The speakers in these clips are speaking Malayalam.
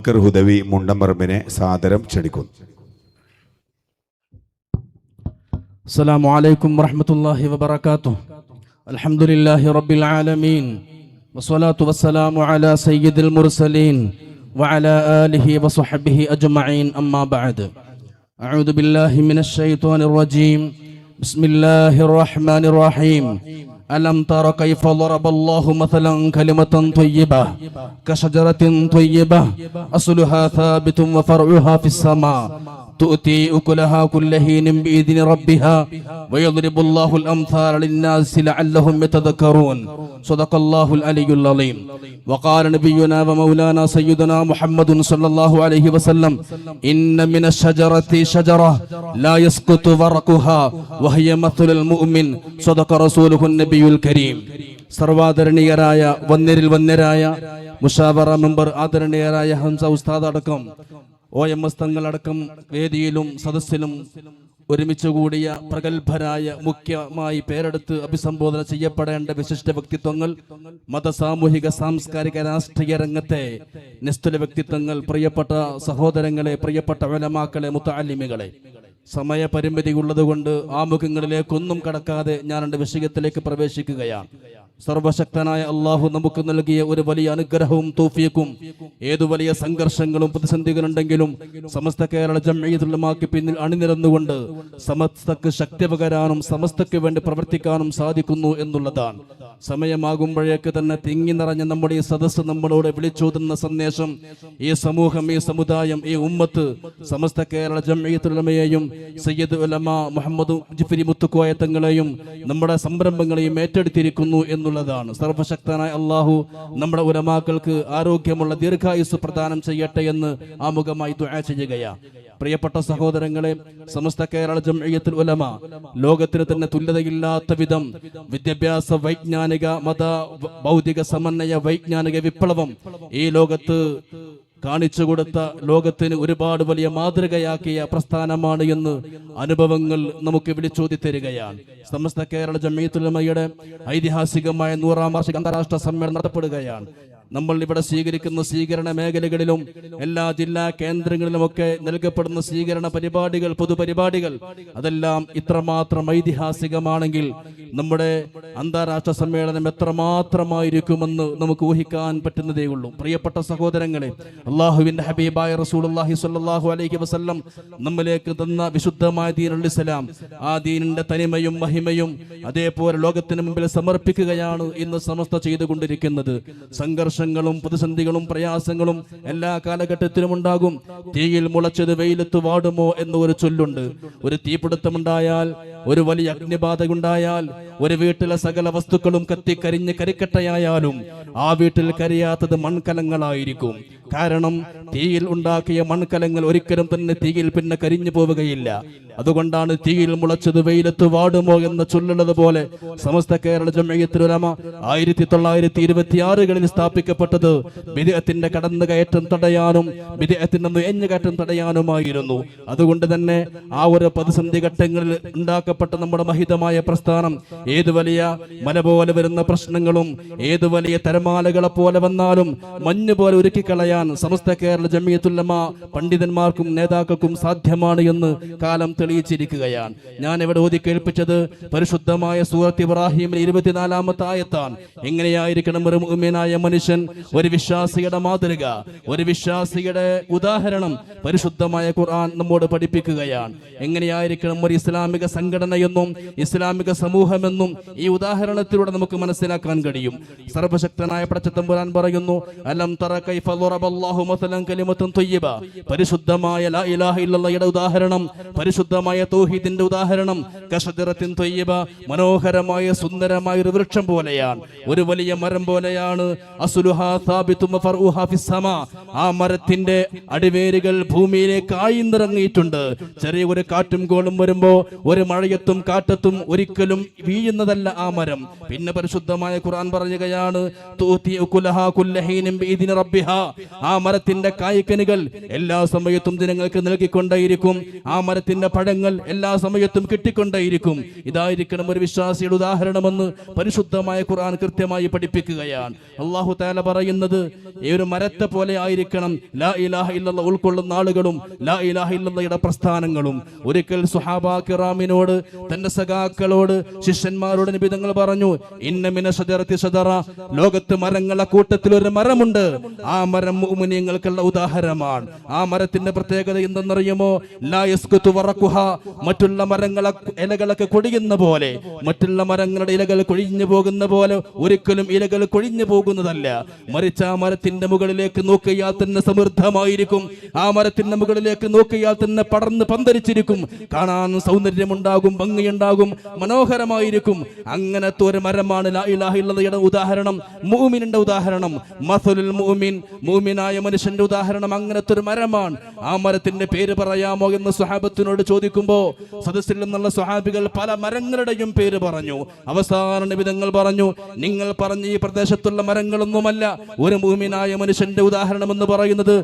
ബക്കർ ഹുദവി മുണ്ടമ്പറമ്പിനെ സാദരം ക്ഷണിക്കുന്നു السلام عليكم ورحمة الله وبركاته الحمد لله رب العالمين والصلاة والسلام على سيد المرسلين وعلى آله وصحبه أجمعين أما بعد أعوذ بالله من الشيطان الرجيم بسم الله الرحمن الرحيم ألم تر كيف ضرب الله مثلا كلمة طيبة كشجرة طيبة؟ أصلها ثابت وفرعها في السماء. تؤتي أكلها كل حين بإذن ربها ويضرب الله الأمثال للناس لعلهم يتذكرون صدق الله العلي العظيم وقال نبينا ومولانا سيدنا محمد صلى الله عليه وسلم إن من الشجرة شجرة لا يسقط ورقها وهي مثل المؤمن صدق رسوله النبي الكريم സർവാദരണീയരായ വന്നിരിൽ വന്യരായ മുഷാവറ മെമ്പർ ആദരണീയരായ ഹംസ ഉസ്താദ് അടക്കം ഒ എം എസ് തങ്ങളടക്കം വേദിയിലും സദസ്സിലും ഒരുമിച്ച് കൂടിയ പ്രഗത്ഭരായ മുഖ്യമായി പേരെടുത്ത് അഭിസംബോധന ചെയ്യപ്പെടേണ്ട വിശിഷ്ട വ്യക്തിത്വങ്ങൾ മത സാമൂഹിക സാംസ്കാരിക രാഷ്ട്രീയ രംഗത്തെ നിസ്തുല വ്യക്തിത്വങ്ങൾ പ്രിയപ്പെട്ട സഹോദരങ്ങളെ പ്രിയപ്പെട്ട വലമാക്കളെ മുത്താലിമികളെ സമയപരിമിതി ഉള്ളതുകൊണ്ട് ആമുഖങ്ങളിലേക്കൊന്നും കടക്കാതെ ഞാൻ എന്റെ വിഷയത്തിലേക്ക് പ്രവേശിക്കുകയാണ്. സർവശക്തനായ അള്ളാഹു നമുക്ക് നൽകിയ ഒരു വലിയ അനുഗ്രഹവും തോഫിയക്കും ഏതു വലിയ സംഘർഷങ്ങളും പ്രതിസന്ധികളുണ്ടെങ്കിലും സമസ്ത കേരള ജമ്മീതുള്ളമാക്കി പിന്നിൽ അണിനിരന്നുകൊണ്ട് സമസ്തക്ക് ശക്തി പകരാനും സമസ്തക്ക് വേണ്ടി പ്രവർത്തിക്കാനും സാധിക്കുന്നു എന്നുള്ളതാണ്. സമയമാകുമ്പോഴേക്ക് തന്നെ തിങ്ങി നിറഞ്ഞ നമ്മുടെ ഈ സദസ്സ് നമ്മളോട് വിളിച്ചോതുന്ന സന്ദേശം ഈ സമൂഹം ഈ സമുദായം ഈ ഉമ്മത്ത് സമസ്ത കേരള ജമ്മീത്തുലമയെയും സയ്യദ് ഉലമ മുഹമ്മദ് ജിഫരി മുത്തുക്കോയ തങ്ങളെയും നമ്മുടെ സംരംഭങ്ങളെയും ഏറ്റെടുത്തിരിക്കുന്നു എന്നുള്ളതാണ് സർവശക്തനായ അള്ളാഹു നമ്മുടെ ഉലമാക്കൾക്ക് ആരോഗ്യമുള്ള ദീർഘായുസ് പ്രദാനം ചെയ്യട്ടെ എന്ന് ആമുഖമായി ദുആ ചെയ്യുകയാണ് പ്രിയപ്പെട്ട സഹോദരങ്ങളെ സമസ്ത കേരള ജംഇയ്യത്തുൽ ഉലമ ലോകത്തിന് തന്നെ തുല്യതയില്ലാത്ത വിധം വിദ്യാഭ്യാസ വൈജ്ഞാനിക മത ഭൗതിക സമന്വയ വൈജ്ഞാനിക വിപ്ലവം ഈ ലോകത്ത് കാണിച്ചു കൊടുത്ത ലോകത്തിന് ഒരുപാട് വലിയ മാതൃകയാക്കിയ പ്രസ്ഥാനമാണ് എന്ന് അനുഭവങ്ങൾ നമുക്ക് വിളിച്ചോതി തരികയാണ് സമസ്ത കേരള ജമീത്തുലമയുടെ ഐതിഹാസികമായ നൂറാം വാർഷിക അന്താരാഷ്ട്ര സമ്മേളനം നടത്തപ്പെടുകയാണ്. നമ്മൾ ഇവിടെ സ്വീകരിക്കുന്ന സ്വീകരണ മേഖലകളിലും എല്ലാ ജില്ലാ കേന്ദ്രങ്ങളിലുമൊക്കെ നൽകപ്പെടുന്ന സ്വീകരണ പരിപാടികൾ പൊതുപരിപാടികൾ അതെല്ലാം ഇത്രമാത്രം ഐതിഹാസികമാണെങ്കിൽ നമ്മുടെ അന്താരാഷ്ട്ര സമ്മേളനം എത്രമാത്രമായിരിക്കുമെന്ന് നമുക്ക് ഊഹിക്കാൻ പറ്റുന്നതേ ഉള്ളൂ. പ്രിയപ്പെട്ട സഹോദരങ്ങളെ അള്ളാഹുവിന്റെ ഹബീബായ റസൂലുള്ളാഹി സ്വല്ലല്ലാഹു അലൈഹി വസല്ലം നമ്മിലേക്ക് തന്ന വിശുദ്ധമായ ദീനുൽ ഇസ്ലാം ആ ദീനിന്റെ തനിമയും മഹിമയും അതേപോലെ ലോകത്തിന് മുമ്പിൽ സമർപ്പിക്കുകയാണ് ഇന്ന് സമസ്ത ചെയ്തുകൊണ്ടിരിക്കുന്നത്. സംഘർഷങ്ങളും പ്രതിസന്ധികളും പ്രയാസങ്ങളും എല്ലാ കാലഘട്ടത്തിലും ഉണ്ടാകും. തീയിൽ മുളച്ചത് വെയിലത്ത് വാടുമോ എന്ന് ഒരു ചൊല്ലുണ്ട്. ഒരു തീപിടുത്തമുണ്ടായാൽ ഒരു വലിയ അഗ്നിബാധ ഉണ്ടായാൽ ഒരു വീട്ടിലെ സകല വസ്തുക്കളും കത്തിക്കരിഞ്ഞ് കരിക്കട്ടയായാലും ആ വീട്ടിൽ കരിയാത്തത് മൺകലങ്ങളായിരിക്കും. കാരണം തീയിൽ ഉണ്ടാക്കിയ മൺകലങ്ങൾ ഒരിക്കലും തന്നെ തീയിൽ പിന്നെ കരിഞ്ഞു പോവുകയില്ല. അതുകൊണ്ടാണ് തീയിൽ മുളച്ചത് വെയിലത്ത് വാടുമോ എന്ന് ചൊല്ലുള്ളത് പോലെ സമസ്ത കേരള ജമ്മയത്തിലൊരമ ആയിരത്തി തൊള്ളായിരത്തി ഇരുപത്തി ആറുകളിൽ സ്ഥാപിക്കപ്പെട്ടത് വിദേഹത്തിന്റെ കടന്നുകയറ്റം തടയാനും വിദേഹത്തിന്റെ നുയഞ്ഞുകയറ്റം തടയാനുമായിരുന്നു. അതുകൊണ്ട് തന്നെ ആ ഒരു പ്രതിസന്ധി ഘട്ടങ്ങളിൽ ഉണ്ടാക്കപ്പെട്ട നമ്മുടെ മഹിതമായ പ്രസ്ഥാനം ഏത് വലിയ മല പോലെ വരുന്ന പ്രശ്നങ്ങളും ഏത് വലിയ തരമാലകളെ പോലെ വന്നാലും മഞ്ഞ് പോലെ ഒരുക്കിക്കളയാൻ സമസ്ത കേരള ജമിയത്തുല്ലമ പണ്ഡിതന്മാർക്കും നേതാക്കൾക്കും സാധ്യമാണ് എന്ന് കാലം തെളിയിച്ചിരിക്കുകയാണ്. ഞാൻ ഇവിടെ ഓതി കേൾപ്പിച്ചത് പരിശുദ്ധമായ സൂറത്ത് ഇബ്രാഹിമിൽ ഇരുപത്തിനാലാമത്തെ ആയത്താണ്. എങ്ങനെയായിരിക്കണം ഒരു മുഅ്മിനായ മനുഷ്യൻ ഒരു വിശ്വാസിയുടെ മാതൃക ഒരു വിശ്വാസിയുടെ ഉദാഹരണം പരിശുദ്ധമായ ഖുർആൻ നമ്മോട് പഠിപ്പിക്കുകയാണ്. എങ്ങനെയായിരിക്കണം ഒരു ഇസ്ലാമിക സംഘടനയെന്നും ഇസ്ലാമിക സമൂഹമെന്നും ഈ ഉദാഹരണത്തിലൂടെ നമുക്ക് മനസ്സിലാക്കാൻ കഴിയും. സർവശക്തനായ പടച്ചത്തമ്പുരാൻ പറയുന്നു അലം തറ കൈഫ ളറബല്ലാഹു മസലൻ കലിമത്തുൻ ത്വയ്യിബ പരിശുദ്ധമായ ലാ ഇലാഹ ഇല്ലല്ലാഹയുടെ ഉദാഹരണം പരിശുദ്ധമായ തൗഹീദിന്റെ ഉദാഹരണം കഷജറത്തിൻ തൊയ്യബ മനോഹരമായ സുന്ദരമായ ഒരു വൃക്ഷം പോലെയാണ് ഒരു വലിയ മരം പോലെയാണ് അസുലുഹാ ആ മരത്തിന്റെ അടിവേരുകൾ ഭൂമിയിലേക്ക് ആയിന്നിറങ്ങിയിട്ടുണ്ട്. ചെറിയ ഒരു കാറ്റും കോളും വരുമ്പോ ഒരു മഴയത്തും കാറ്റത്തും ഒരിക്കലും വീഴുന്നതല്ല ആ മരം. പിന്നെ പരിശുദ്ധമായ ഖുർആൻ പറയുകയാണ് ആ മരത്തിന്റെ കായ്ക്കനുകൾ എല്ലാ സമയത്തും ജനങ്ങൾക്ക് നൽകിക്കൊണ്ടേയിരിക്കും. ആ മരത്തിന്റെ പഴങ്ങൾ എല്ലാ സമയത്തും കിട്ടിക്കൊണ്ടേയിരിക്കും. ഇതായിരിക്കണം ഒരു വിശ്വാസിയുടെ ഉദാഹരണമെന്ന് പരിശുദ്ധമായ ഖുർആൻ കൃത്യമായി പഠിപ്പിക്കുകയാണ്. അള്ളാഹു താല പറയുന്നത് ഈ ഒരു മരത്തെ പോലെ ആയിരിക്കണം. ലാ ഇലാഹ ഇല്ലല്ല ഉൾക്കൊള്ളുന്ന ആളുകളും ലാ ഇലാഹ ഇല്ലല്ലയുടെ പ്രസ്ഥാനങ്ങളും. ഒരിക്കൽ സുഹാബാ കിറാമിനോട് തന്റെ സഖാക്കളോട് ശിഷ്യന്മാരോട് നിബിധങ്ങൾ പറഞ്ഞു ഇന്നമിന സദറത്തി സദറ ലോകത്ത് മരങ്ങളെ കൂട്ടത്തിൽ ഒരു മരമുണ്ട്. ആ മരം മുമിനിയങ്ങൾക്കുള്ള ഉദാഹരണമാണ്. ആ മരത്തിന്റെ പ്രത്യേകത എന്തെന്നറിയുമോ? ലാ യസ്കുതു വറക്കുഹ മറ്റുള്ള മരങ്ങളെ ഇലകളൊക്കെ കൊടിയുന്ന പോലെ മറ്റുള്ള മരങ്ങളുടെ ഇലകൾ കൊഴിഞ്ഞു പോകുന്ന പോലെ ഒരിക്കലും ഇലകൾ കൊഴിഞ്ഞു പോകുന്നതല്ല. മറിച്ച് ആ മരത്തിന്റെ മുകളിലേക്ക് നോക്കിയാൽ തന്നെ സമൃദ്ധമായിരിക്കും. ആ മരത്തിന്റെ മുകളിലേക്ക് നോക്കിയാൽ തന്നെ പടർന്ന് പന്തരിച്ചിരിക്കും. കാണാൻ സൗന്ദര്യമുണ്ടാകും ഭംഗിയുണ്ടാകും മനോഹരമായിരിക്കും. അങ്ങനത്തെ ഒരു മരമാണ് ഉദാഹരണം മൂമിനിന്റെ ഉദാഹരണം. മസലുൽ മൂമിൻ മൂമിനായ മനുഷ്യന്റെ ഉദാഹരണം അങ്ങനത്തെ ഒരു മരമാണ്. ആ മരത്തിന്റെ പേര് പറയാമോ എന്ന് സ്വഹാബത്തിനോട് ചോദിക്കുമ്പോ സദസ്സിൽ നിന്നുള്ള സ്വഹാബികൾ പല മരങ്ങളുടെയും പേര് പറഞ്ഞു. അവസാന നിബിധങ്ങൾ പറഞ്ഞു നിങ്ങൾ പറഞ്ഞ ഈ പ്രദേശത്തുള്ള മരങ്ങളൊന്നുമല്ല ഒരു മൂമിനായ മനുഷ്യന്റെ ഉദാഹരണം എന്ന് പറയുന്നത്.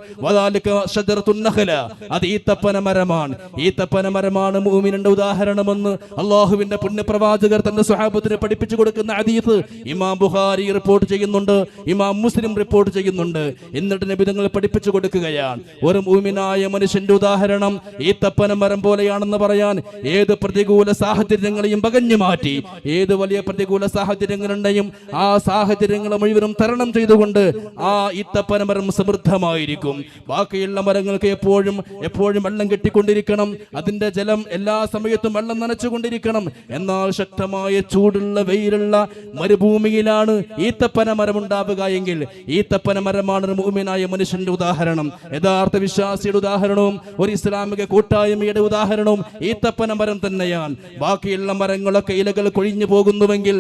അത് ഈത്തപ്പന മരമാണ് ഈത്തപ്പന മരമാണ് മൂമിനന്റെ ഉദാഹരണമെന്ന് അള്ളാഹുവിന്റെ പുണ്യപ്രവാചകർ തന്റെ സ്വഹാബത്തിന് പഠിപ്പിച്ചു കൊടുക്കുന്ന അതീത് ഇമാം ബുഹാരി റിപ്പോർട്ട് ചെയ്യുന്നുണ്ട് ഇമാം മുസ്ലിം റിപ്പോർട്ട് ചെയ്യുന്നുണ്ട് എന്നിട്ട് നിബിധങ്ങൾ പഠിപ്പിച്ചു കൊടുക്കുകയാണ് ഒരു മൂമിനായ മനുഷ്യന്റെ ഉദാഹരണം ഈത്തപ്പന മരം പോലെയാണെന്ന് പറയാൻ ഏത് പ്രതികൂല സാഹചര്യങ്ങളെയും പകഞ്ഞു മാറ്റി ഏത് വലിയ പ്രതികൂല സാഹചര്യങ്ങളുണ്ടെയും ആ സാഹചര്യങ്ങളെ മുഴുവനും തരണം ചെയ്തുകൊണ്ട് ആ ഈത്തപ്പന മരം സമൃദ്ധമായിരിക്കും. ബാക്കിയുള്ള മരങ്ങൾക്ക് എപ്പോഴും എപ്പോഴും വെള്ളം കെട്ടിക്കൊണ്ടിരിക്കണം. അതിന്റെ ജലം എല്ലാ സമയത്തും വെള്ളം നനച്ചുകൊണ്ടിരിക്കണം. എന്നാൽ ശക്തമായ ചൂടുള്ള വെയിലുള്ള മരുഭൂമിയിലാണ് ഈത്തപ്പന മരം ഉണ്ടാവുക എങ്കിൽ ഈത്തപ്പന മരമാണ് മൂമിനായ മനുഷ്യന്റെ ഉദാഹരണം. യഥാർത്ഥ വിശ്വാസിയുടെ ഉദാഹരണവും ഒരു ഇസ്ലാമിക കൂട്ടായ്മയുടെ ഉദാഹരണവും ഈത്തപ്പന മരം തന്നെയാണ്. ബാക്കിയുള്ള മരങ്ങളൊക്കെ ഇലകൾ കൊഴിഞ്ഞു പോകുന്നുവെങ്കിൽ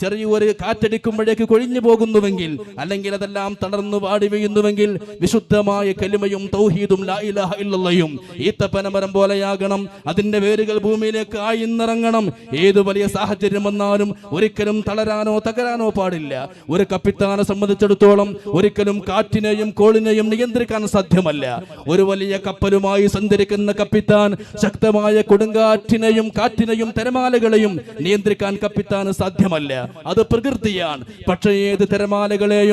ചെറിയൊരു കാറ്റടിക്കുമ്പോഴേക്ക് കൊഴിഞ്ഞു പോകുന്നുവെങ്കിൽ അല്ലെങ്കിൽ അതെല്ലാം തളർന്നു പാടി വീഴുന്നുവെങ്കിൽ വിശുദ്ധമായ കലിമയും തൗഹീദും ലാ ഈത്തപ്പനമരം പോലെയാകണം. അതിന്റെ വേരുകൾ ഭൂമിയിലേക്ക് ആയിന്നിറങ്ങണം. ഏത് വലിയ സാഹചര്യം വന്നാലും ഒരിക്കലും തളരാനോ തകരാനോ പാടില്ല. ഒരു കപ്പിത്താനെ സംബന്ധിച്ചിടത്തോളം ഒരിക്കലും കാറ്റിനെയും കോളിനെയും നിയന്ത്രിക്കാൻ സാധ്യമല്ല. ഒരു വലിയ കപ്പലുമായി സഞ്ചരിക്കുന്ന കപ്പിത്താൻ ശക്തമായ കൊടുങ്കാറ്റിനെയും കാറ്റിനെയും തിരമാലകളെയും നിയന്ത്രിക്കാൻ കപ്പിത്താന് സാധ്യമല്ല. അത് പ്രകൃതിയാണ്. പക്ഷേ ഏത് തിരമാലകളെയും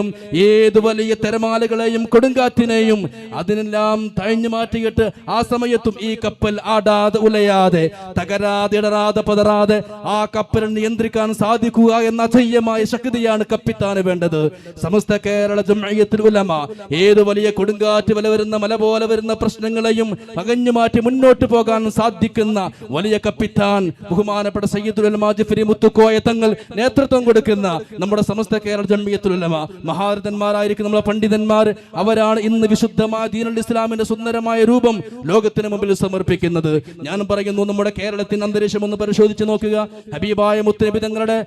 ഏത് വലിയ തിരമാലകളെയും കൊടുങ്കാറ്റിനെയും അതിനെല്ലാം തഴഞ്ഞു മാറ്റിയിട്ട് ആ സമയത്തും ഈ കപ്പൽ ആടാതെ ഉലയാതെ തകരാതെ ഇടറാതെ പതറാതെ ആ കപ്പലിനെ നിയന്ത്രിക്കാൻ സാധിക്കുക എന്ന അജയ്യമായ ശക്തിയാണ് കപ്പിത്താന് വേണ്ടത്. സമസ്ത കേരള ജംഇയ്യത്തുൽ ഉലമ ഏത് വലിയ കൊടുങ്കാറ്റ് വല വരുന്ന മല പോലെ വരുന്ന പ്രശ്നങ്ങളെയും അകഞ്ഞു മാറ്റി മുന്നോട്ട് പോകാൻ സാധിക്കുന്ന വലിയ കപ്പിത്താൻ ബഹുമാനപ്പെട്ട സയ്യിദുൽ ഉലമ ജിഫ്രി മുത്തുക്കോയ തങ്ങൾ നേതൃത്വം കൊടുക്കുന്ന നമ്മുടെ സമസ്ത കേരള ജംഇയ്യത്തുൽ ഉലമ മഹാരഥന്മാരായിരിക്കും നമ്മളെ പണ്ഡിതന്മാർ അവരാണ് ഇന്ന് വിശുദ്ധമായ ദീനുൽ ഇസ്ലാമിന്റെ സുന്ദരമായ രൂപം ലോകത്തിന് മുമ്പിൽ സമർപ്പിക്കുന്നത്. ഞാൻ പറയുന്നു നമ്മുടെ കേരളത്തിന്റെ അന്തരീക്ഷം ഒന്ന് പരിശോധിച്ച് നോക്കുക. ഹബീബായ മുത്തനബി തങ്ങളുടെ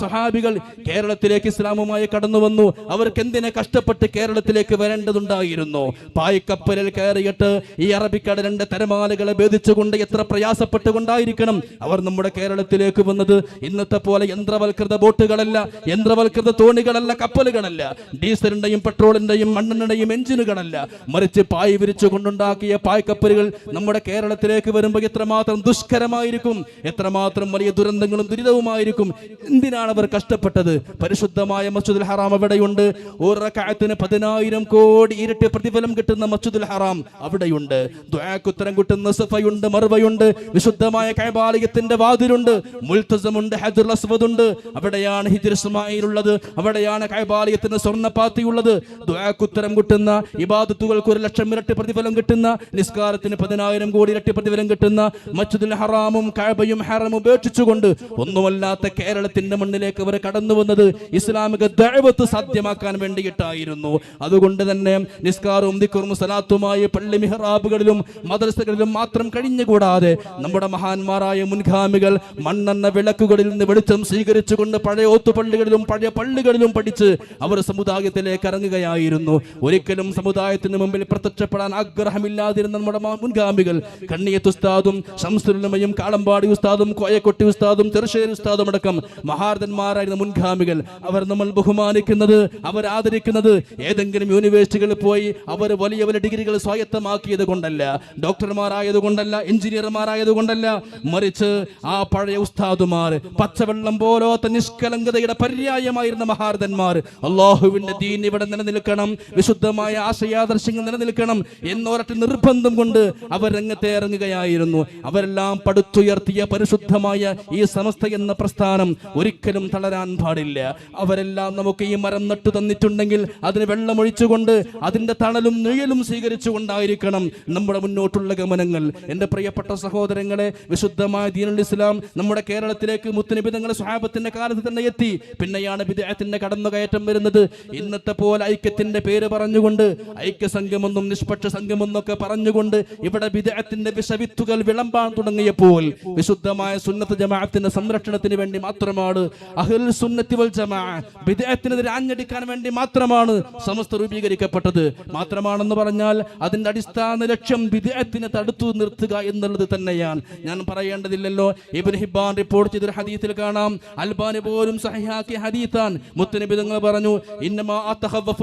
സ്വഹാബികൾ കേരളത്തിലേക്ക് ഇസ്ലാമുമായി കടന്നു വന്നു. അവർക്ക് എന്തിനെ കഷ്ടപ്പെട്ട് കേരളത്തിലേക്ക് വരേണ്ടതുണ്ടായിരുന്നു? പായ്ക്കപ്പലിൽ കയറിയിട്ട് ഈ അറബിക്കടലിന്റെ തിരമാലകളെ ഭേദിച്ചുകൊണ്ട് എത്ര പ്രയാസപ്പെട്ടുകൊണ്ടായിരിക്കണം അവർ നമ്മുടെ കേരളത്തിലേക്ക് വന്നത്? ഇന്നത്തെ പോലെ യന്ത്രവൽകൃത ബോട്ടുകളല്ല യന്ത്രവൽകൃത തോണികളല്ല കപ്പലുകളല്ല. ഡീസലിന്റെയും പെട്രോളിന്റെയും മണ്ണെണ്ണയുടെയും എഞ്ചിനുകളല്ല. മറിച്ച് പായ് വിരിച്ചു കൊണ്ടുണ്ടാക്കിയ പായ്ക്കപ്പലുകൾ നമ്മുടെ കേരളത്തിലേക്ക് വരുമ്പോൾ എത്രമാത്രം ദുഷ്കരമായിരിക്കും എത്രമാത്രം വലിയ ദുരന്തങ്ങളും ദുരിതവുമായിരിക്കും? എന്തിനാണ് അവർ കഷ്ടപ്പെട്ടത്? പരിശുദ്ധമായ മസ്ജിദുൽ ഹറാം അവിടെയുണ്ട്. ഒരു റക്അത്തിന് പതിനായിരം കോടി ഇരട്ടി പ്രതിഫലം കിട്ടുന്ന മസ്ജിദുൽ ഹറാം അവിടെയുണ്ട്. ദ്വാക്കുത്തരം കിട്ടുന്ന സഫയുണ്ട് മറുവയുണ്ട് വിശുദ്ധമായ കൈബാലയത്തിന്റെ വാതിലുണ്ട്. മുൽത്തസമുണ്ട് ഹജുർ അസ്വദ് ഉണ്ട് അവിടെയാണ് ഹിജ്ർ ഉള്ളത് അവിടെയാണ് കൈബാലയത്തിന് സ്വർണപ്പാത്തി ഉള്ളത്? ദുആക്ക് ഉത്തരം കിട്ടുന്ന ഇബാദത്തുകൾക്ക് ഒരു ലക്ഷം ഇരട്ടി പ്രതിഫലം കിട്ടുന്ന നിസ്കാരത്തിന് പതിനായിരം കോടി ഇരട്ടി പ്രതിഫലം കിട്ടുന്ന മസ്ജിദുൽ ഹറാമും കഴബയും ഹറമും ഉപേക്ഷിച്ചുകൊണ്ട് ഒന്നുമല്ലാത്ത കേരളത്തിന്റെ മണ്ണിലേക്ക് അവർ കടന്നു വന്നത് ഇസ്ലാമിക ദൈവത്ത് സാധ്യമാക്കാൻ വേണ്ടിയിട്ടായിരുന്നു. അതുകൊണ്ട് തന്നെ നിസ്കാരവും ദിക്റും സലാത്തുമായി പള്ളി മിഹ്റാബുകളിലും മദ്രസകളിലും മാത്രം കഴിഞ്ഞുകൂടാതെ നമ്മുടെ മഹാന്മാരായ മുൻഗാമികൾ മണ്ണെന്ന വിളക്കുകളിൽ നിന്ന് വെളിച്ചം സ്വീകരിച്ചുകൊണ്ട് പഴയ ഓത്തുപള്ളികളിലും പഴയ പള്ളികളിലും പഠിച്ച് അവർ സമുദായത്തിലേക്ക് ഇറങ്ങുകയായിരുന്നു. ഒരിക്കലും സമുദായത്തിന് മുമ്പിൽ പ്രത്യക്ഷപ്പെടാൻ ആഗ്രഹമില്ലാതിരുന്ന നമ്മുടെ മുൻഗാമികൾ കണ്ണിയത്ത് ഉസ്താദും ശംസുരമയും കാളമ്പാടി ഉസ്താദും കോയക്കൊട്ടി ഉസ്താദും ചെറുശ്ശേരി ഉസ്താദും അടക്കം മഹാരഥന്മാരായിരുന്ന മുൻഗാമികൾ. അവർ നമ്മൾ ബഹുമാനിക്കുന്നത് അവർ ആദരിക്കുന്നത് ഏതെങ്കിലും യൂണിവേഴ്സിറ്റികളിൽ പോയി അവർ വലിയ വലിയ ഡിഗ്രികൾ സ്വായത്തമാക്കിയത് കൊണ്ടല്ല. ഡോക്ടർമാരായത് കൊണ്ടല്ല എഞ്ചിനീയർമാരായത് കൊണ്ടല്ല മറിച്ച് ആ പഴയ ഉസ്താദുമാർ പച്ചവെള്ളം പോലോത്ത നിഷ്കലങ്കതയുടെ പര്യായമായിരുന്ന മഹാരഥന്മാർ അള്ളാഹുവിന്റെ ദീൻ ഇവിടെ നിലനിൽക്കണം വിശുദ്ധമായ ആശയാദർശങ്ങൾ നിലനിൽക്കണം എന്നൊരൊറ്റ നിർബന്ധം കൊണ്ട് അവർ രംഗത്തെ ഇറങ്ങുകയായിരുന്നു അവരെല്ലാം പടുത്തുയർത്തിയ പരിശുദ്ധമായ ഈ സമസ്ത എന്ന പ്രസ്ഥാനം ഒരിക്കലും തളരാൻ പാടില്ല. അവരെല്ലാം നമുക്ക് ഈ മരം നട്ടു തന്നിട്ടുണ്ടെങ്കിൽ അതിന് വെള്ളമൊഴിച്ചുകൊണ്ട് അതിന്റെ തണലും നിഴലും സ്വീകരിച്ചുകൊണ്ടായിരിക്കണം നമ്മുടെ മുന്നോട്ടുള്ള ഗമനങ്ങൾ. എന്റെ പ്രിയപ്പെട്ട സഹോദരങ്ങളെ വിശുദ്ധമായ ദീനുൽ ഇസ്ലാം നമ്മുടെ കേരളത്തിലേക്ക് മുത്തുനിബിതങ്ങളെ സ്വഹാബത്തിന്റെ കാലത്ത് തന്നെ എത്തി. പിന്നെയാണ് വിദേഹത്തിന്റെ കടന്നുകയറ്റം വരുന്നത്. ഇന്നത്തെ പോലെ ഐക്യത്തിന്റെ പേര് പറഞ്ഞുകൊണ്ട് ഐക്യ സംഘമെന്നും നിഷ്പക്ഷ സംഘമെന്നൊക്കെ പറഞ്ഞുകൊണ്ട് ഇവിടെ വിദേഹത്തിന്റെ വിഷവിത്തുകൾ വിളമ്പാൻ തുടങ്ങിയപ്പോൾ വിശുദ്ധമായ സുന്നത്ത് ജമാഅത്തിന്റെ സംരക്ഷണത്തിന് വേണ്ടി മാത്രമാണ് അഹിൽ സുന്നത്തി വൽ ജമാ വിദേഹത്തിനെതിരെ ആഞ്ഞടിക്കാൻ വേണ്ടി മാത്രമാണ് സമസ്ത രൂപീകരിക്കപ്പെട്ടത്. മാത്രമാണെന്ന് പറഞ്ഞാൽ അതിന്റെ അടിസ്ഥാന ലക്ഷ്യം വിദേഹത്തിനെ തടുത്തു നിർത്തുക എന്നുള്ളത് തന്നെയാണ്. ഞാൻ പറയേണ്ടതില്ലല്ലോ ഇബ്നു ഹിബ്ബാൻ റിപ്പോർട്ട് ചെയ്തൊരു ഹദീത്തിൽ കാണാം. അൽബാനി പോലും സഹിഹാക്കിയ ഹദീത്താൻ മുത്തനബി തങ്ങൾ പറഞ്ഞു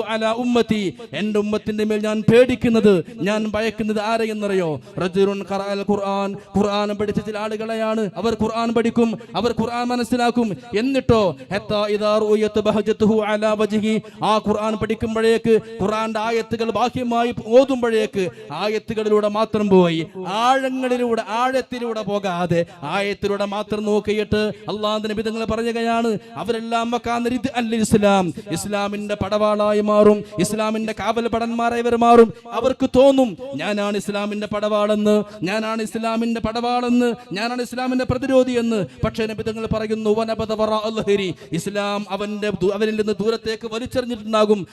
അലാ ഉമ്മത്തി. എന്റെ ഉമ്മത്തിന്റെ മേൽ ഞാൻ പേടിക്കുന്നത് ഞാൻ ഭയക്കുന്നത് ആരെയെന്നറിയോ? ഖറഅൽ ഖുർആൻ. ഖുർആൻ പഠിച്ച ചില ആളുകളെയാണ്. അവർ ഖുർആൻ പഠിക്കും അവർ ഖുർആൻ മനസ്സിലാക്കും. എന്നിട്ടോ? ആ ഖുർആൻ പഠിക്കുമ്പോഴേക്ക് ഖുർആന്റെ ആയത്തുകൾ ബാഹ്യമായി ഓതുമ്പോഴേക്ക് ആയത്തുകളിലൂടെ മാത്രം പോയി. ആഴങ്ങളിലൂടെ ആഴത്തിലൂടെ പോകാതെ ആയത്തിലൂടെ മാത്രം നോക്കിയിട്ട് അള്ളാഹുന്റെ നബിതങ്ങൾ പറയുകയാണ് അവരെല്ലാം അൽ ഇസ്ലാം. ഇസ്ലാമിന്റെ പടവാളായി മാറും. ഇസ്ലാമിന്റെ കാവൽ പടന്മാരായി ഇവർ മാറും. അവർക്ക് തോന്നും ഞാനാണ് ഇസ്ലാമിന്റെ പടവാളെന്ന്. ഞാനാണ് ഇസ്ലാമിന്റെ പടവാളെന്ന്. ഞാനാണ് ഇസ്ലാമിന്റെ പ്രതിരോധി എന്ന്. പക്ഷേ നബിതങ്ങൾ പറയുന്നു ഇസ്ലാം അവന്റെ അവരിൽ നിന്ന് ദൂരത്തേക്ക് വലിച്ചെറിഞ്ഞിട്ടുണ്ടാകും.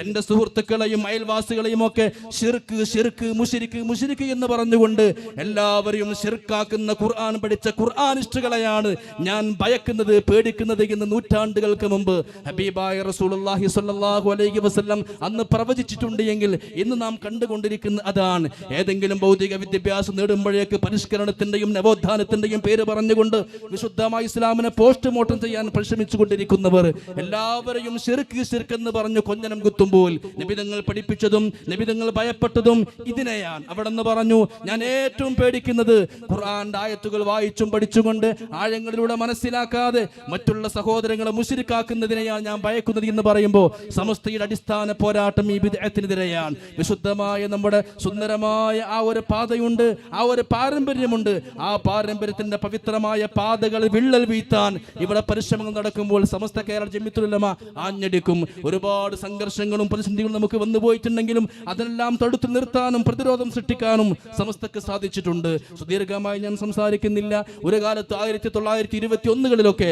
തന്റെ സുഹൃത്തുക്കളെയും അയൽവാസികളെയും ഒക്കെ ഷിർക്ക് ഷിർക്ക് മുഷിരിക്ക് മുഷിരിക്ക് എന്ന് പറഞ്ഞുകൊണ്ട് എല്ലാവരെയും ഷിർക്കാക്കുന്ന ഖുർആൻ പഠിച്ച ഖുർആാനിസ്റ്റുകളെയാണ് ഞാൻ ഭയക്കുന്നത് പേടിക്കുന്നത് എന്ന് നൂറ്റാണ്ടുകൾക്ക് മുമ്പ് ഹബീബായ റസൂലുള്ളാഹി സ്വല്ലല്ലാഹു അലൈഹി വസല്ലം അന്ന് പ്രവചിച്ചിട്ടുണ്ട് എങ്കിൽ ഇന്ന് നാം കണ്ടുകൊണ്ടിരിക്കുന്ന അതാണ്. ഏതെങ്കിലും ഭൗതിക വിദ്യാഭ്യാസം നേടുമ്പോഴേക്ക് പരിഷ്കരണത്തിന്റെയും നവോത്ഥാനത്തിന്റെയും പേര് പറഞ്ഞുകൊണ്ട് വിശുദ്ധമായ ഇസ്ലാമിനെ പോസ്റ്റ്മോർട്ടം ചെയ്യാൻ പരിശ്രമിച്ചു കൊണ്ടിരിക്കുന്നവർ എല്ലാവരെയും ശിർക്ക് ശിർക്ക് എന്ന് പറഞ്ഞു കൊഞ്ഞനം കുത്തുമ്പോൾ നിബിതങ്ങൾ പഠിപ്പിച്ചതും നിബിതങ്ങൾ ഭയപ്പെട്ടതും ഇതിനെയാണ്. അവിടെ നിന്ന് പറഞ്ഞു ഞാൻ ഏറ്റവും പേടിക്കുന്നത് ഖുർആൻ ആയത്തുകൾ വായിച്ചും പഠിച്ചുകൊണ്ട് ആഴങ്ങളിലൂടെ മനസ്സിലാക്കാതെ മറ്റുള്ള സഹോദരങ്ങളെ മുഷിരിക്കാക്കുന്നതിനെയാണ് ഞാൻ ഭയക്കുന്നത് എന്ന് പറയുമ്പോൾ സമസ്തയുടെ അടിസ്ഥാന പോരാട്ടം ഈ വിദേഹത്തിനെതിരെയാണ് വിശുദ്ധമായ നമ്മുടെ സുന്ദരമായ ആ ഒരു പാതയുണ്ട് ആ ഒരു പാരമ്പര്യമുണ്ട്. ആ പാരമ്പര്യത്തിന്റെ പവിത്രമായ പാതകൾ വിള്ളൽ വീഴ്ത്താൻ ഇവിടെ പരിശ്രമങ്ങൾ നടക്കുമ്പോൾ സമസ്ത കേരള ജമിത്തുലമ ആഞ്ഞടിക്കും. ഒരുപാട് സംഘർഷങ്ങളും പ്രതിസന്ധികളും നമുക്ക് വന്നു പോയിട്ടുണ്ടെങ്കിലും അതെല്ലാം തടുത്തു നിർത്താനും പ്രതിരോധം സൃഷ്ടിക്കാനും സമസ്തക്ക് സാധിച്ചിട്ടുണ്ട്. സുദീർഘമായി ഞാൻ സംസാരിക്കുന്നില്ല. ഒരു കാലത്ത് ആയിരത്തി തൊള്ളായിരത്തി ഇരുപത്തി ഒന്നുകളിലൊക്കെ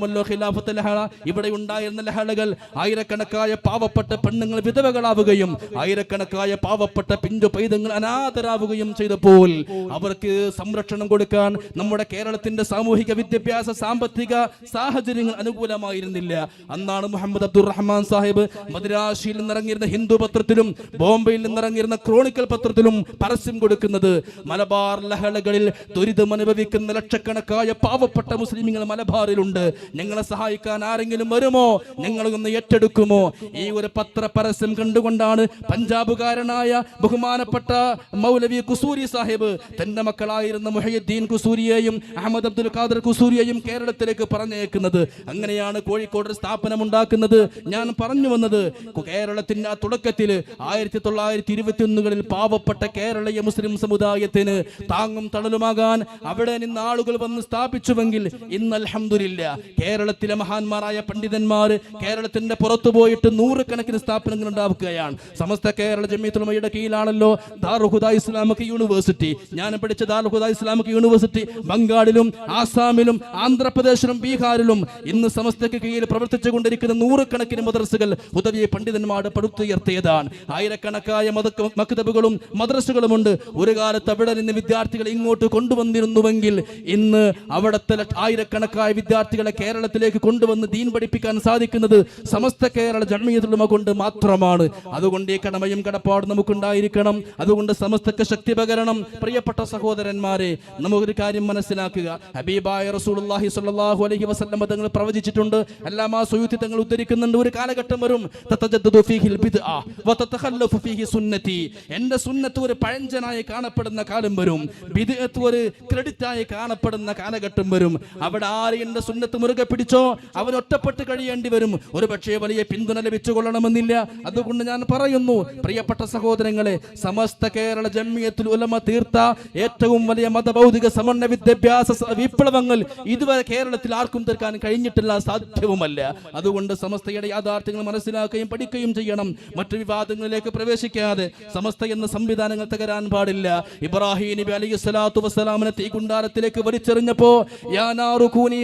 നമുക്കറിയാമല്ലോ ഖിലാഫത്ത് ലഹള. ഇവിടെ ഉണ്ടായിരുന്ന ലഹളകൾ ആയിരക്കണക്കായ പാവപ്പെട്ട പെണ്ണുങ്ങൾ വിധവകളാവുകയും ആയിരക്കണക്കായ പാവപ്പെട്ട പിഞ്ചു പൈതങ്ങൾ അനാഥരാവുകയും ചെയ്തപ്പോൾ അവർക്ക് സംരക്ഷണം കൊടുക്കാൻ നമ്മുടെ കേരളത്തിന്റെ സാമൂഹിക വിദ്യാഭ്യാസ സാമ്പത്തിക സാഹചര്യങ്ങൾ അനുകൂലമായിരുന്നില്ല. അന്നാണ് മുഹമ്മദ് അബ്ദുറഹ്മാൻ സാഹിബ് മദ്രാശിയിൽ നിന്നിറങ്ങിയിരുന്ന ഹിന്ദു പത്രത്തിലും ബോംബെയിൽ നിന്നിറങ്ങിയിരുന്ന ക്രോണിക്കൽ പത്രത്തിലും പരസ്യം കൊടുക്കുന്നത്. മലബാർ ലഹളകളിൽ ദുരിതം അനുഭവിക്കുന്ന ലക്ഷക്കണക്കായ പാവപ്പെട്ട മുസ്ലിമുകൾ മലബാറിലുണ്ട്. ഞങ്ങളെ സഹായിക്കാൻ ആരെങ്കിലും വരുമോ? ഞങ്ങളൊന്ന് ഏറ്റെടുക്കുമോ? ഈ ഒരു പത്ര പരസ്യം കണ്ടുകൊണ്ടാണ് പഞ്ചാബുകാരനായ ബഹുമാനപ്പെട്ട മൗലവി കുസൂരി സാഹിബ് തന്റെ മക്കളായിരുന്ന മുഹയുദ്ദീൻ കുസൂരിയെയും അഹമ്മദ് അബ്ദുൽ ഖാദർ കുസൂരിയെയും കേരളത്തിലേക്ക് പറഞ്ഞേക്കുന്നത് അങ്ങനെയാണ് കോഴിക്കോട് സ്ഥാപനം ഉണ്ടാക്കുന്നത്. ഞാൻ പറഞ്ഞു വന്നത് കേരളത്തിന്റെ ആ തുടക്കത്തിൽ ആയിരത്തി തൊള്ളായിരത്തി ഇരുപത്തി ഒന്നുകളിൽ പാവപ്പെട്ട കേരളീയ മുസ്ലിം സമുദായത്തിന് താങ്ങും തണലുമാകാൻ അവിടെ നിന്ന് ആളുകൾ വന്ന് സ്ഥാപിച്ചുവെങ്കിൽ ഇന്ന് അൽഹംദുലില്ല കേരളത്തിലെ മഹാന്മാരായ പണ്ഡിതന്മാർ കേരളത്തിന്റെ പുറത്തു പോയിട്ട് നൂറുകണക്കിന് സ്ഥാപനങ്ങൾ ഉണ്ടാക്കുകയാണ് സമസ്ത കേരള ജമീത്തുലമയുടെ കീഴിലാണല്ലോ ദാർഹുദ ഇസ്ലാമിക് യൂണിവേഴ്സിറ്റി. ഞാൻ പഠിച്ച ദാർഹുദ ഇസ്ലാമിക് യൂണിവേഴ്സിറ്റി ബംഗാളിലും ആസാമിലും ആന്ധ്രാപ്രദേശിലും ബീഹാറിലും ഇന്ന് സമസ്തയ്ക്ക് കീഴിൽ പ്രവർത്തിച്ചു കൊണ്ടിരിക്കുന്ന നൂറുകണക്കിന് മദ്രസകൾ ഉദവിയെ പണ്ഡിതന്മാർ പടുത്തുയർത്തിയതാണ്. ആയിരക്കണക്കായ മക്തബുകളും മദ്രസകളുമുണ്ട്. ഒരു കാലത്ത് അവിടെ നിന്ന് വിദ്യാർത്ഥികൾ ഇങ്ങോട്ട് കൊണ്ടുവന്നിരുന്നുവെങ്കിൽ ഇന്ന് അവിടുത്തെ ആയിരക്കണക്കായ വിദ്യാർത്ഥികളെ കേരളത്തിലേക്ക് കൊണ്ടുവന്ന് ദീൻ പഠിപ്പിക്കാൻ സാധിക്കുന്നത് സമസ്ത കേരള ജന്മീയതുമ കൊണ്ട് മാത്രമാണ്. അതുകൊണ്ട് ഈ കടമയും കടപ്പാട് നമുക്കുണ്ടായിരിക്കണം. അതുകൊണ്ട് സമസ്തക്ക് ശക്തി പകരണം. പ്രിയപ്പെട്ട സഹോദരന്മാരെ നമുക്കൊരു കാര്യം മനസ്സിലാക്കുക. ഹബീബായ റസൂലുള്ളാഹി സ്വല്ലല്ലാഹു അലഹി വസ്ലം തങ്ങൾ പ്രവചിച്ചിട്ടുണ്ട്. അല്ലാമാ ആ സുയൂത്തി തങ്ങൾ ഉദ്ധരിക്കുന്നുണ്ട്. ഒരു കാലഘട്ടം വരും. എന്റെ സുന്നത്ത് ഒരു പഴഞ്ചനായി കാണപ്പെടുന്ന കാലം വരും. ബിദ്അത്ത് ഒരു ക്രെഡിറ്റായി കാണപ്പെടുന്ന കാലഘട്ടം വരും. അവിടെ ആര് എന്റെ സുന്നത്ത് മുറുകെ പിടിച്ചോ അവൻ ഒറ്റപ്പെട്ട് കഴിയേണ്ടി വരും. ഒരു പക്ഷേ വലിയ പിന്തുണ ലഭിച്ചുകൊള്ളണമെന്നില്ല. അതുകൊണ്ട് ഞാൻ പറയുന്നു പ്രിയപ്പെട്ട സഹോദരങ്ങളെ സമസ്ത കേരള ജമ്മിയത്തിൽ ഉലമ തീർത്ത ഏറ്റവും വലിയ മതഭൗതിക സമന്വയ വിദ്യാഭ്യാസ വിപ്ലവങ്ങൾ ഇതുവരെ കേരളത്തിൽ ആർക്കും തീർക്കാൻ കഴിഞ്ഞിട്ടില്ല സാധ്യവുമല്ല. അതുകൊണ്ട് സമസ്തയുടെ യാഥാർത്ഥ്യങ്ങൾ മനസ്സിലാക്കുകയും പഠിക്കുകയും ചെയ്യണം. മറ്റു വിവാദങ്ങളിലേക്ക് പ്രവേശിക്കാതെ സമസ്ത എന്ന സംവിധാനങ്ങൾ തകരാൻ പാടില്ല. ഇബ്രാഹിം നബി അലൈഹി സ്വലാത്തു വസ്സലാമിനെ തീകുണ്ടാരത്തിലേക്ക് വലിച്ചെറിഞ്ഞപ്പോ യാ നാറു കൂനി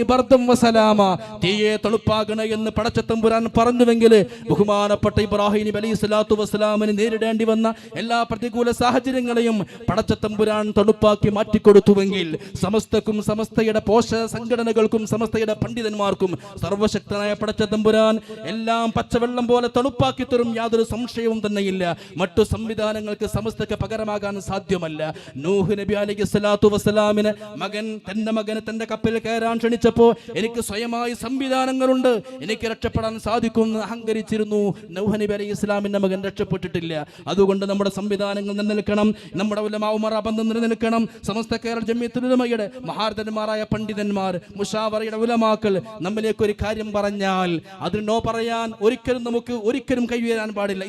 വസലാമ തീയെ തണുപ്പാകണ എന്ന് പടച്ചത്തമ്പുരാൻ പറഞ്ഞുവെങ്കിൽ ബഹുമാനപ്പെട്ട ഇബ്രാഹിം നബി അലൈഹി സ്വലാത്തു വസ്സലാമിന് നേരിടേണ്ടി വന്ന എല്ലാ പ്രതികൂല സാഹചര്യങ്ങളെയും പടച്ചത്തമ്പുരാൻ തണുപ്പാക്കി മാറ്റിക്കൊടുത്തുവെങ്കിൽ സമസ്തക്കും സമസ്തയുടെ പോഷക സംഘടനകൾക്കും സമസ്തയുടെ പണ്ഡിതന്മാർക്കും സർവശക്തനായ പടച്ചത്തമ്പുരാൻ എല്ലാം പച്ചവെള്ളം പോലെ തണുപ്പാക്കി തരും യാതൊരു സംശയവും തന്നെയില്ല. മറ്റു സംവിധാനങ്ങൾക്ക് സമസ്തക്ക് പകരമാകാൻ സാധ്യമല്ല. നൂഹ് നബി അലൈഹി സ്വലാത്തു വസ്സലാമിന് മകൻ തന്റെ മകന് തന്റെ കപ്പലിൽ കയറാൻ ക്ഷണിച്ചപ്പോ എനിക്ക് സ്വയമായി സംവിധാനങ്ങളുണ്ട്. എനിക്ക് രക്ഷപ്പെടാൻ സാധിക്കും എന്ന് അഹങ്കരിച്ചിരുന്നു. നൗഹനിബി നബി അലൈഹി ഇസ്ലാമിന്റെ മകൻ രക്ഷപ്പെട്ടിട്ടില്ല. അതുകൊണ്ട് നമ്മുടെ സംവിധാനങ്ങൾ നിലനിൽക്കണം. നമ്മുടെ ഉലമാവുമാർ ബന്ധം നിലനിൽക്കണം. സമസ്ത കേരള ജമ്മിയത്തുലമയുടെ മഹാരഥന്മാരായ പണ്ഡിതന്മാർ മുഷാവറയുടെ ഉലമാക്കൾ നമ്മിലേക്ക് ഒരു കാര്യം പറഞ്ഞാൽ അതിന് നോ പറയാൻ ഒരിക്കലും നമുക്ക് ഒരിക്കലും കൈവരാൻ പാടില്ല.